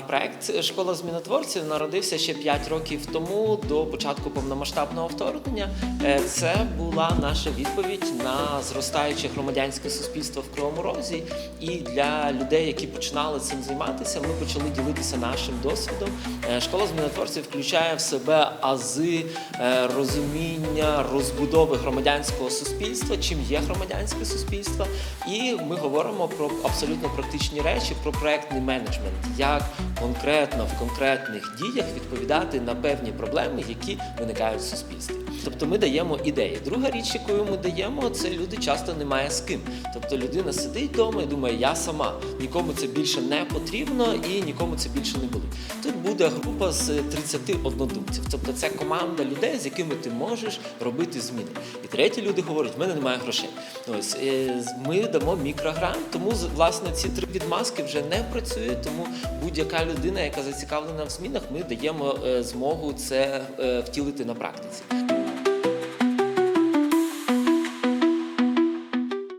Проект Школа змінотворців народився ще 5 років тому до початку повномасштабного вторгнення. Е, Це була наша відповідь на зростаюче громадянське суспільство в Кривому Розі. І для людей, які починали цим займатися, ми почали ділитися нашим досвідом. Е, Школа змінотворців включає в себе ази е, розуміння розбудови громадянського суспільства, чим є громадянське суспільство. І ми говоримо про абсолютно практичні речі, про проектний менеджмент, як конкретно в конкретних діях відповідати на певні проблеми, які виникають в суспільстві. Тобто ми даємо ідеї. Друга річ, якою ми даємо, це люди часто немає з ким. Тобто людина сидить вдома і думає, я сама, нікому це більше не потрібно і нікому це більше не болить. Тут буде група з 30 однодумців. Тобто це команда людей, з якими ти можеш робити зміни. І треті люди говорять, в мене немає грошей. Ось е, ми дамо мікрограм, тому власне ці три відмазки вже не працюють. Тому будь-яка людина, яка зацікавлена в змінах, ми даємо е, змогу це е, втілити на практиці.